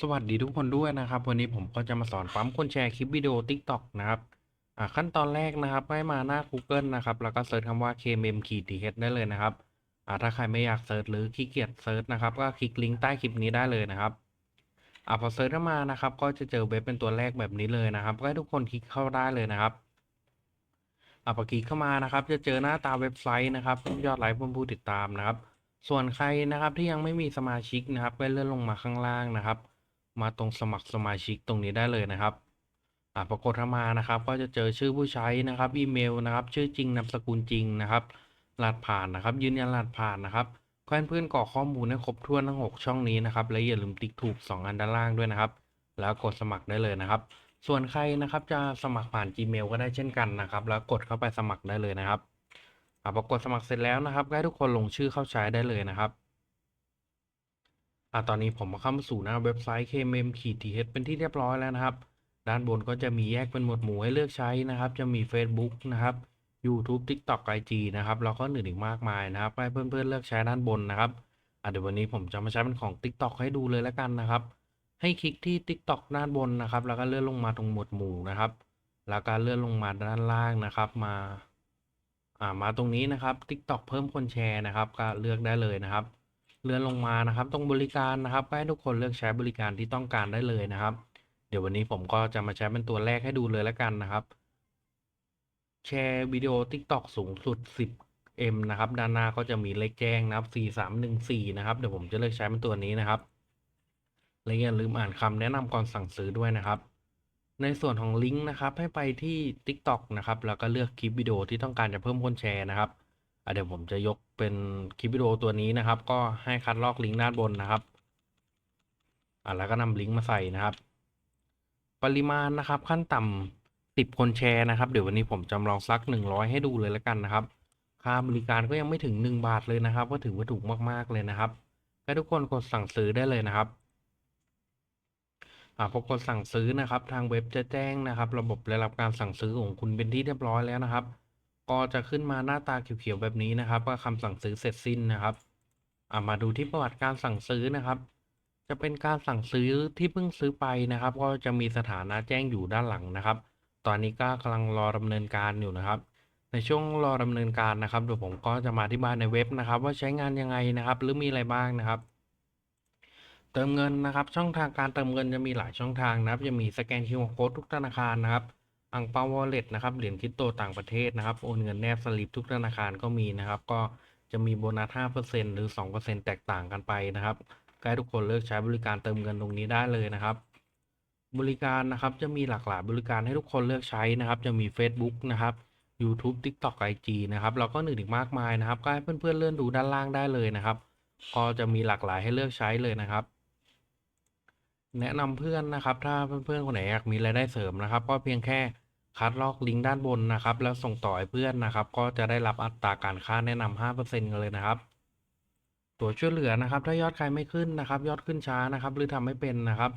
สวัสดีทุกคนด้วยนะครับ วันนี้ผมก็จะมาสอนปั๊มคนแชร์คลิปวิดีโอ TikTok นะครับอ่าขั้นตอนแรกนะครับให้มาหน้า Google นะครับ แล้วก็เซิร์ชคำว่า kmem ขีด th ได้เลยนะครับอ่าถ้าใครไม่อยากเซิร์ชหรือขี้เกียจเซิร์ชนะครับ ก็คลิกลิงก์ใต้คลิปนี้ได้เลยนะครับอ่าพอเซิร์ชเข้ามานะครับ ก็จะเจอเว็บเป็นตัวแรกแบบนี้เลยนะครับ ก็ให้ทุกคนคลิกเข้าได้เลยนะครับอ่าพอคลิกเข้ามานะครับ จะเจอหน้าตาเว็บไซต์นะครับยอดไลค์ผู้ติดตามนะครับ ส่วนใครนะครับที่ยังไม่มีสมาชิกนะครับก็เลื่อนลงมาข้างล่างนะครับ มาตรงสมัครสมาชิกตรงนี้ได้เลยนะครับอ่าปรากฏเข้ามานะครับ ก็จะเจอชื่อผู้ใช้นะครับอีเมลนะครับ ชื่อจริงนามสกุลจริงนะครับรหัสผ่านนะครับ ยืนยันรหัสผ่านนะครับก็ให้เพื่อนกรอกข้อมูลให้ครบถ้วนทั้ง 6 ช่องนี้นะครับและอย่าลืมติ๊กถูก 2 อันด้านล่างด้วยนะครับ แล้วกดสมัครได้เลยนะครับ ส่วนใครนะครับจะสมัครผ่าน Gmail ก็ได้เช่นกันนะครับ แล้วกดเข้าไปสมัครได้เลยนะครับอ่าพอกดสมัครเสร็จแล้วนะครับให้ทุกคนลงชื่อเข้าใช้ได้เลยนะครับ อ่าตอนนี้ผมมาเข้ามาสู่หน้าเว็บไซต์ kmm ขีด th เป็นที่เรียบร้อยแล้วนะครับ ด้านบนก็จะมีแยกเป็นหมวดหมู่ให้เลือกใช้นะครับ จะมี Facebook นะครับ YouTube TikTok IG นะครับ แล้วก็อื่นอีกมากมายนะครับ ให้เพื่อนๆเลือกใช้ด้านบนนะครับอะเดี๋ยววันนี้ผมจะมาใช้เป็นของ TikTok ให้ดูเลยแล้วกันนะครับ ให้คลิกที่ TikTok ด้านบนนะครับ แล้วก็เลื่อนลงมาตรงหมวดหมู่นะครับ แล้วก็เลื่อนลงมาด้านล่างนะครับ มาอ่ามาตรงนี้นะครับ TikTok เพิ่มคนแชร์นะครับ ก็เลือกได้เลยนะครับ เลื่อนลงมานะครับ ตรงบริการนะครับก็ให้ทุกคนเลือกใช้บริการที่ต้องการได้เลยนะครับ เดี๋ยววันนี้ผมก็จะมาใช้เป็นตัวแรกให้ดูเลยแล้วกันนะครับแชร์วิดีโอ TikTok สูงสุด 10M นะครับ ด้านหน้าก็จะมีเลขแจ้งนะครับ 4314 นะครับ เดี๋ยวผมจะเลือกใช้เป็นตัวนี้นะครับ และอย่าลืมอ่านคำแนะนำก่อนสั่งซื้อด้วยนะครับ ในส่วนของลิงก์นะครับ ให้ไปที่ TikTok นะครับ แล้วก็เลือกคลิปวิดีโอที่ต้องการจะเพิ่มคนแชร์นะครับ เดี๋ยวผมจะยกเป็นคลิปวิดีโอตัวนี้นะครับ ก็ให้คัดลอกลิงก์ด้านบนนะครับอะแล้วก็นำลิงก์มาใส่นะครับ ปริมาณนะครับ ขั้นต่ำ10คนแชร์นะครับ เดี๋ยววันนี้ผมจำลองสัก100ให้ดูเลยแล้วกันนะครับ ค่าบริการก็ยังไม่ถึง1บาทเลยนะครับ ก็ถือว่าถูกมากๆเลยนะครับให้ทุกคนกดสั่งซื้อได้เลยนะครับอ่าพอกดสั่งซื้อนะครับ ทางเว็บจะแจ้งนะครับ ระบบได้รับการสั่งซื้อของคุณเป็นที่เรียบร้อยแล้วนะครับ ก็จะขึ้นมาหน้าตาเขียวๆแบบนี้นะครับว่าคำสั่งซื้อเสร็จสิ้นนะครับอามาดูที่ประวัติการสั่งซื้อนะครับ จะเป็นการสั่งซื้อที่เพิ่งซื้อไปนะครับ ก็จะมีสถานะแจ้งอยู่ด้านหลังนะครับ ตอนนี้ก็กำลังรอดำเนินการอยู่นะครับ ในช่วงรอดำเนินการนะครับเดี๋ยวผมก็จะมาอธิบายในเว็บนะครับ ว่าใช้งานยังไงนะครับ หรือมีอะไรบ้างนะครับ เติมเงินนะครับ ช่องทางการเติมเงินจะมีหลายช่องทางนะครับ จะมีสแกน QR Code ทุกธนาคารนะครับ อังเปาวอลเล็ตนะครับ เหรียญคริปโตต่างประเทศนะครับ โอนเงินแนบสลิปทุกธนาคารก็มีนะครับ ก็จะมีโบนัส 5%หรือ 2%แตกต่างกันไปนะครับก็ให้ทุกคนเลือกใช้บริการเติมเงินตรงนี้ได้เลยนะครับ บริการนะครับจะมีหลากหลายบริการให้ทุกคนเลือกใช้นะครับ จะมี Facebook นะครับ YouTube TikTok IG นะครับแล้วก็อื่นอีกมากมายนะครับ ก็ให้เพื่อนๆเลื่อนดูด้านล่างได้เลยนะครับ ก็จะมีหลากหลายให้เลือกใช้เลยนะครับแนะนำเพื่อนนะครับ ถ้าเพื่อนๆคนไหนอยากมีรายได้เสริมนะครับ ก็เพียงแค่ คัดลอกลิงก์ด้านบนนะครับ แล้วส่งต่อให้เพื่อนนะครับ ก็จะได้รับอัตราการค่าแนะนำ5%กันเลยนะครับ ตัวช่วยเหลือนะครับ ถ้ายอดใครไม่ขึ้นนะครับ ยอดขึ้นช้านะครับ หรือทำไม่เป็นนะครับ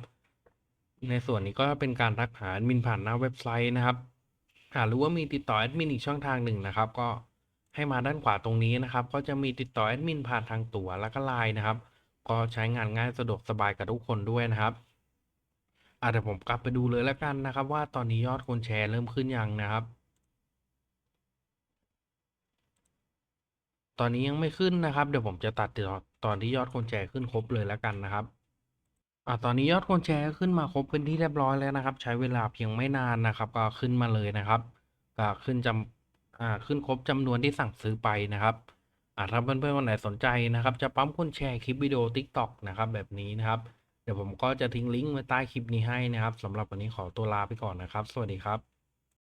ในส่วนนี้ก็เป็นการทักหาแอดมินผ่านหน้าเว็บไซต์นะครับอ่าหรือว่ามีติดต่อแอดมินอีกช่องทางหนึ่งนะครับ ก็ให้มาด้านขวาตรงนี้นะครับ ก็จะมีติดต่อแอดมินผ่านทางตั๋วแล้วก็ไลน์นะครับ ก็ใช้งานง่ายสะดวกสบายกับทุกคนด้วยนะครับ อะเดี๋ยวผมกลับไปดูเลยแล้วกันนะครับ ว่าตอนนี้ยอดคนแชร์เริ่มขึ้นยังนะครับ ตอนนี้ยังไม่ขึ้นนะครับ เดี๋ยวผมจะตัดตอนที่ยอดคนแชร์ขึ้นครบเลยแล้วกันนะครับอ่าตอนนี้ยอดคนแชร์ขึ้นมาครบเป็นที่เรียบร้อยแล้วนะครับ ใช้เวลาเพียงไม่นานนะครับ ก็ขึ้นมาเลยนะครับก็ขึ้นจำอ่าขึ้นครบจำนวนที่สั่งซื้อไปนะครับอ่าถ้าเพื่อนๆคนไหนสนใจนะครับ จะปั๊มคนแชร์คลิปวิดีโอ TikTok นะครับแบบนี้นะครับ เดี๋ยวผมก็จะทิ้งลิงก์ไว้ใต้คลิปนี้ให้นะครับสำหรับวันนี้ขอตัวลาไปก่อนนะครับ สวัสดีครับ